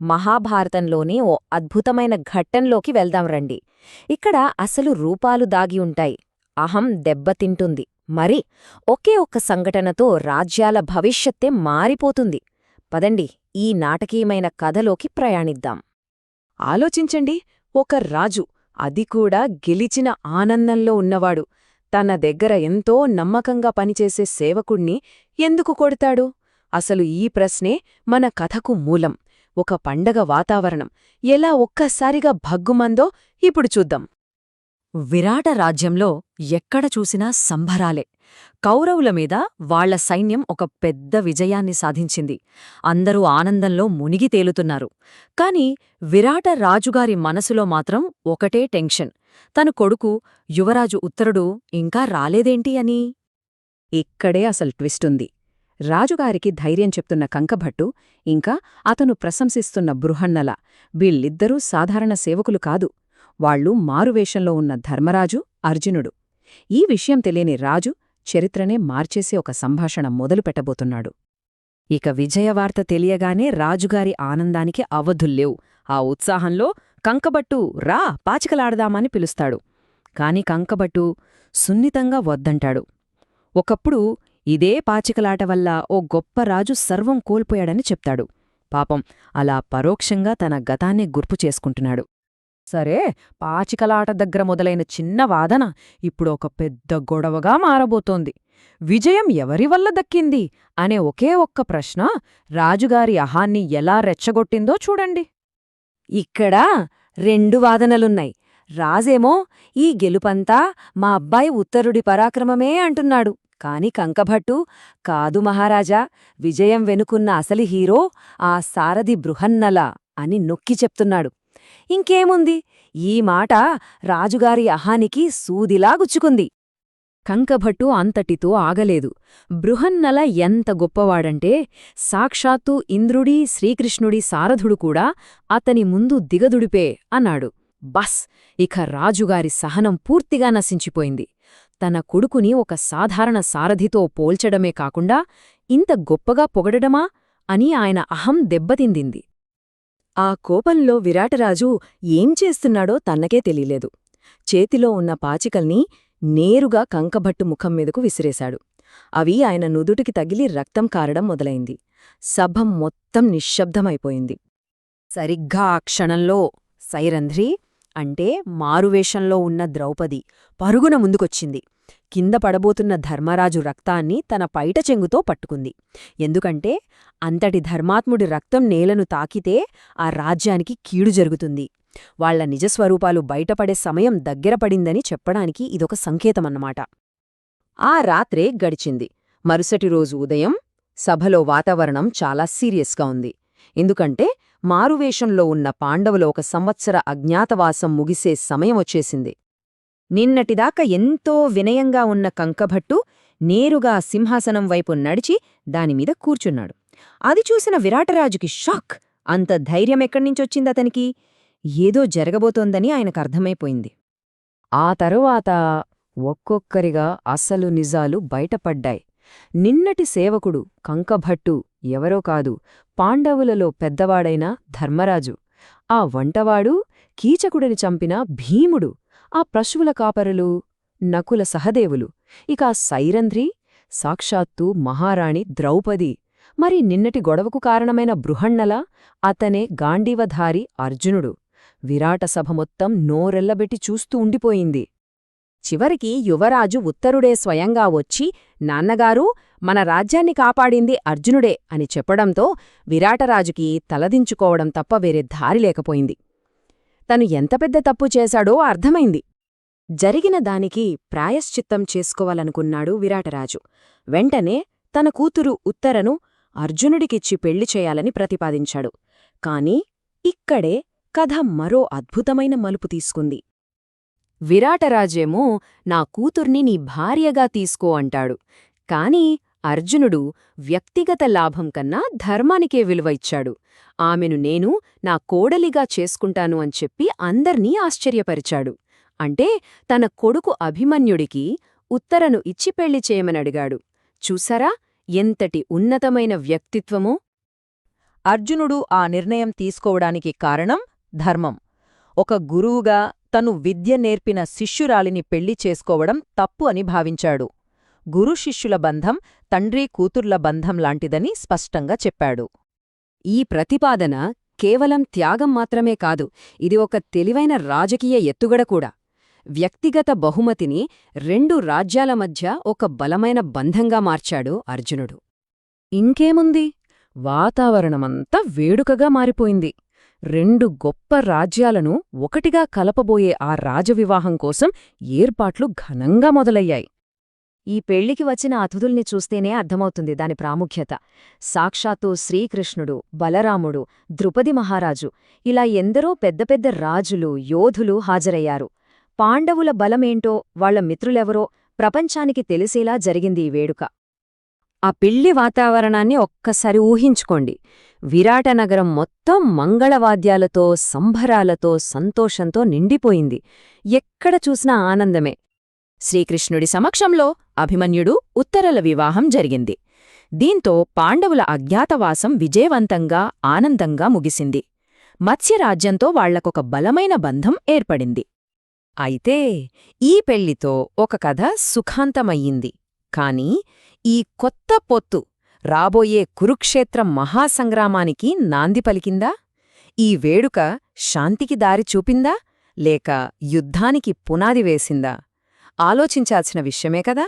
మహాభారతంలోని ఓ అద్భుతమైన ఘట్టంలోకి వెళ్దాం రండి. ఇక్కడ అసలు రూపాలు దాగి ఉంటాయి. అహం దెబ్బతింటుంది మరి ఒకే ఒక్క సంఘటనతో రాజ్యాల భవిష్యత్తే మారిపోతుంది. పదండి ఈ నాటకీయమైన కథలోకి ప్రయాణిద్దాం. ఆలోచించండి ఒక రాజు అది కూడా గెలిచిన ఆనందంలో ఉన్నవాడు. తన దగ్గర ఎంతో నమ్మకంగా పనిచేసే సేవకుణ్ణి ఎందుకు కొడతాడు? అసలు ఈ ప్రశ్నే మన కథకు మూలం. ఒక పండగ వాతావరణం ఎలా ఒక్కసారిగా భగ్గుమందో ఇప్పుడు చూద్దాం. విరాట రాజ్యంలో ఎక్కడ చూసినా సంభరాలే కౌరవుల మీద వాళ్ళ సైన్యం ఒక పెద్ద విజయాన్ని సాధించింది. అందరూ ఆనందంలో మునిగి తేలుతున్నారు. కాని విరాట రాజుగారి మనసులో మాత్రం ఒకటే టెన్షన్. తన కొడుకు యువరాజు ఉత్తరుడు ఇంకా రాలేదేంటి అని? ఇక్కడే అసలు ట్విస్టుంది రాజుగారికి ధైర్యం చెప్తున్న కంకభట్టు ఇంకా అతను ప్రశంసిస్తున్న బృహన్నల వీళ్ళిద్దరూ సాధారణ సేవకులు కాదు. వాళ్ళు మారువేషంలో ఉన్న ధర్మరాజు అర్జునుడు. ఈ విషయం తెలియని రాజు చరిత్రనే మార్చేసే ఒక సంభాషణ మొదలుపెట్టబోతున్నాడు ఇక విజయవార్త తెలియగానే రాజుగారి ఆనందానికి అవధుల్లేవు. ఆ ఉత్సాహంలో కంకబట్టు రా పాచికలాడదామని పిలుస్తాడు. కాని కంకబట్టు సున్నితంగా వద్దంటాడు. ఒకప్పుడు ఇదే పాచికలాట వల్ల ఓ గొప్ప రాజు సర్వం కోల్పోయాడని చెప్తాడు. పాపం అలా పరోక్షంగా తన గతాన్నే గుర్పు చేసుకుంటున్నాడు. సరే పాచికలాట దగ్గర మొదలైన చిన్న వాదన ఇప్పుడు ఒక పెద్ద గొడవగా మారబోతోంది. విజయం ఎవరి వల్ల దక్కింది? అనే ఒకే ఒక్క ప్రశ్న రాజుగారి అహాన్ని ఎలా రెచ్చగొట్టిందో చూడండి. ఇక్కడ రెండు వాదనలున్నాయి. రాజేమో ఈ గెలుపంతా మా అబ్బాయి ఉత్తరుడి పరాక్రమమే అంటున్నాడు. కాని కంకభట్టు కాదు మహారాజా విజయం వెనుకున్న అసలి హీరో ఆ సారథి బృహన్నల అని నొక్కి చెప్తున్నాడు. ఇంకేముంది? ఈ మాట రాజుగారి అహానికి సూదిలా గుచ్చుకుంది. కంకభట్టు అంతటితో ఆగలేదు. బృహన్నల ఎంత గొప్పవాడంటే సాక్షాత్తు ఇంద్రుడీ శ్రీకృష్ణుడి సారథుడు కూడా అతని ముందు దిగదుడిపే అన్నాడు. బస్! ఇక రాజుగారి సహనం పూర్తిగా నశించిపోయింది. తన కొడుకుని ఒక సాధారణ సారథితో పోల్చడమే కాకుండా ఇంత గొప్పగా పొగడడమా? అని ఆయన అహం దెబ్బతిందింది. ఆ కోపంలో విరాటరాజు ఏం చేస్తున్నాడో తన్నకే తెలియలేదు. చేతిలో ఉన్న పాచికల్ని నేరుగా కంకభట్టు ముఖం మీదకు విసిరేశాడు. అవి ఆయన నుదుటికి తగిలి రక్తం కారడం మొదలైంది. సభం మొత్తం నిశ్శబ్దమైపోయింది. సరిగ్గా ఆ క్షణంలో సైరంధ్రి అంటే మారువేషంలో ఉన్న ద్రౌపది పరుగున ముందుకొచ్చింది. కింద పడబోతున్న ధర్మరాజు రక్తాన్ని తన పైట చెంగుతో పట్టుకుంది. ఎందుకంటే అంతటి ధర్మాత్ముడి రక్తం నేలను తాకితే ఆ రాజ్యానికి కీడు జరుగుతుంది. వాళ్ళ నిజస్వరూపాలు బయటపడే సమయం దగ్గరపడిందని చెప్పడానికి ఇదొక సంకేతమన్నమాట. ఆ రాత్రే గడిచింది. మరుసటి రోజు ఉదయం సభలో వాతావరణం చాలా సీరియస్గా ఉంది. ఎందుకంటే మారువేషంలో ఉన్న పాండవులు ఒక సంవత్సర అజ్ఞాతవాసం ముగిసే సమయం వచ్చేసింది. నిన్నటిదాకా ఎంతో వినయంగా ఉన్న కంకభట్టు నేరుగా సింహాసనం వైపు నడిచి దానిమీద కూర్చున్నాడు. అది చూసిన విరాటరాజుకి షాక్! అంత ధైర్యమెక్కడ్నించొచ్చిందతనికి ఏదో జరగబోతోందని ఆయనకర్థమైపోయింది ఆ తరువాత ఒక్కొక్కరిగా అసలు నిజాలు బయటపడ్డాయి. నిన్నటి సేవకుడు కంకభట్టు ఎవరో కాదు పాండవులలో పెద్దవాడైన ధర్మరాజు. ఆ వంటవాడు కీచకుడిని చంపిన భీముడు. ఆ పశువుల కాపరులు నకుల సహదేవులు. ఇక సైరంధ్రి సాక్షాత్తు మహారాణి ద్రౌపది. మరి నిన్నటి గొడవకు కారణమైన బృహణ్ణల అతనే గాంధీవధారి అర్జునుడు. విరాట సభ మొత్తం నోరెల్లబెట్టి చూస్తూ ఉండిపోయింది. చివరికి యువరాజు ఉత్తరుడే స్వయంగా వచ్చి నాన్నగారూ మన రాజ్యాన్ని కాపాడింది అర్జునుడే అని చెప్పడంతో విరాటరాజుకి తలదించుకోవడం తప్ప వేరే దారి లేకపోయింది. తను ఎంత పెద్ద తప్పు చేశాడో అర్థమైంది. జరిగిన దానికి ప్రాయశ్చిత్తం చేసుకోవాలనుకున్నాడు విరాటరాజు. వెంటనే తన కూతురు ఉత్తరను అర్జునుడికిచ్చి పెళ్ళి చేయాలని ప్రతిపాదించాడు. కాని ఇక్కడే కథ మరో అద్భుతమైన మలుపు తీసుకుంది. విరాటరాజేమో నా కూతుర్ని నీ భార్యగా తీసుకో అంటాడు. కాని అర్జునుడు వ్యక్తిగత లాభం కన్నా ధర్మానికే విలువ ఇచ్చాడు. ఆమెను నేను నా కోడలిగా చేసుకుంటాను అని చెప్పి అందర్నీ ఆశ్చర్యపరిచాడు. అంటే తన కొడుకు అభిమన్యుడికి ఉత్తరను ఇచ్చి పెళ్ళి చేయమనడిగాడు చూసారా ఎంతటి ఉన్నతమైన వ్యక్తిత్వమో! అర్జునుడు ఆ నిర్ణయం తీసుకోవడానికి కారణం ధర్మం. ఒక గురువుగా తను విద్య నేర్పిన శిష్యురాలిని పెళ్ళి చేసుకోవడం తప్పు అని భావించాడు. గురు శిష్యుల బంధం తండ్రి కూతుర్ల బంధం లాంటిదని స్పష్టంగా చెప్పాడు. ఈ ప్రతిపాదన కేవలం త్యాగం మాత్రమే కాదు ఇది ఒక తెలివైన రాజకీయ ఎత్తుగడ కూడా. వ్యక్తిగత బహుమతిని రెండు రాజ్యాల మధ్య ఒక బలమైన బంధంగా మార్చాడు అర్జునుడు. ఇంకేముంది? వాతావరణమంతా వేడుకగా మారిపోయింది. రెండు గొప్ప రాజ్యాలను ఒకటిగా కలపబోయే ఆ రాజవివాహం కోసం ఏర్పాట్లు ఘనంగా మొదలయ్యాయి. ఈ పెళ్ళికి వచ్చిన అతిథుల్ని చూస్తేనే అర్థమవుతుంది దాని ప్రాముఖ్యత. సాక్షాత్తు శ్రీకృష్ణుడు బలరాముడు ద్రుపది మహారాజు ఇలా ఎందరో పెద్ద పెద్ద రాజులు యోధులు హాజరయ్యారు. పాండవుల బలమేంటో వాళ్ళ మిత్రులెవరో ప్రపంచానికి తెలిసేలా జరిగింది ఈ వేడుక. ఆ పెళ్ళి వాతావరణాన్ని ఒక్కసారి ఊహించుకోండి. విరాటనగరం మొత్తం మంగళవాద్యాలతో సంభరాలతో సంతోషంతో నిండిపోయింది. ఎక్కడ చూసినా ఆనందమే. శ్రీకృష్ణుడి సమక్షంలో అభిమన్యుడు ఉత్తరల వివాహం జరిగింది. దీంతో పాండవుల అజ్ఞాతవాసం విజయవంతంగా ఆనందంగా ముగిసింది. మత్స్యరాజ్యంతో వాళ్ళకొక బలమైన బంధం ఏర్పడింది. అయితే ఈ పెళ్ళితో ఒక కథ సుఖాంతమయ్యింది. కాని ఈ కొత్త పొత్తు రాబోయే కురుక్షేత్ర మహాసంగ్రామానికి నాంది పలికిందా? ఈ వేడుక శాంతికి దారి చూపిందా? లేక యుద్ధానికి పునాది వేసిందా? ఆలోచించాల్సిన విషయమే కదా?